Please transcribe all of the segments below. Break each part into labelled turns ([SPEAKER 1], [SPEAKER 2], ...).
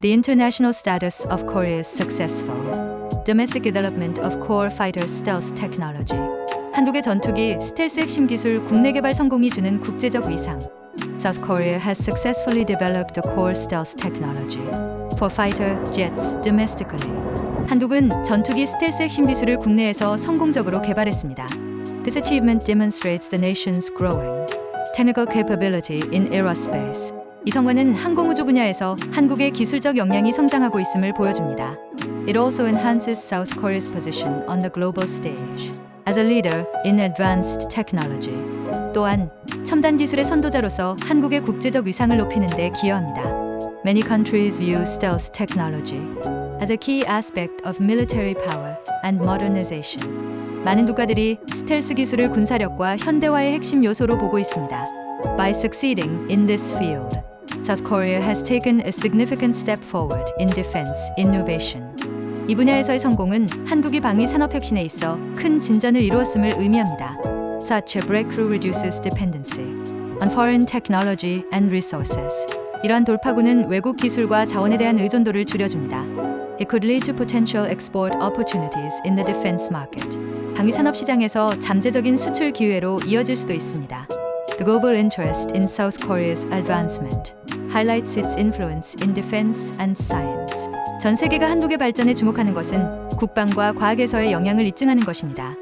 [SPEAKER 1] The international status of Korea's successful domestic development of core fighter stealth technology. 한국의 전투기 스텔스 핵심 기술 국내 개발 성공이 주는 국제적 위상. South Korea has successfully developed the core stealth technology for fighter jets domestically. 한국은 전투기 스텔스 핵심 기술을 국내에서 성공적으로 개발했습니다. This achievement demonstrates the nation's growing technical capability in aerospace. 이 성과는 항공우주 분야에서 한국의 기술적 역량이 성장하고 있음을 보여줍니다. It also enhances South Korea's position on the global stage as a leader in advanced technology. 또한 첨단 기술의 선도자로서 한국의 국제적 위상을 높이는 데 기여합니다. Many countries view stealth technology as a key aspect of military power and modernization. 많은 국가들이 스텔스 기술을 군사력과 현대화의 핵심 요소로 보고 있습니다. By succeeding in this field, South Korea has taken a significant step forward in defense innovation. 이 분야에서의 성공은 한국이 방위 산업 혁신에 있어 큰 진전을 이루었음을 의미합니다. Such a breakthrough reduces dependency on foreign technology and resources. 이러한 돌파구는 외국 기술과 자원에 대한 의존도를 줄여줍니다. It could lead to potential export opportunities in the defense market. 방위 산업 시장에서 잠재적인 수출 기회로 이어질 수도 있습니다. The global interest in South Korea's advancement highlights its influence in defense and science. 전 세계가 한국의 발전에 주목하는 것은 국방과 과학에서의 영향을 입증하는 것입니다.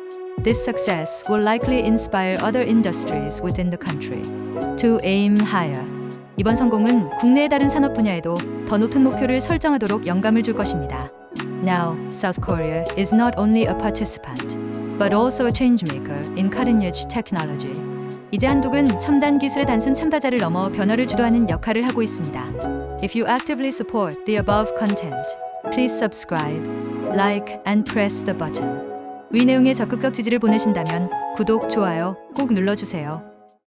[SPEAKER 1] This success will likely inspire other industries within the country to aim higher. 이번 성공은 국내의 다른 산업 분야에도 더 높은 목표를 설정하도록 영감을 줄 것입니다. Now, South Korea is not only a participant, but also a changemaker in cutting-edge technology. 이제 한국은 첨단 기술의 단순 참가자를 넘어 변화를 주도하는 역할을 하고 있습니다. If you actively support the above content, please subscribe, like, and press the button. 위 내용에 적극적 지지를 보내신다면 구독, 좋아요 꼭 눌러주세요.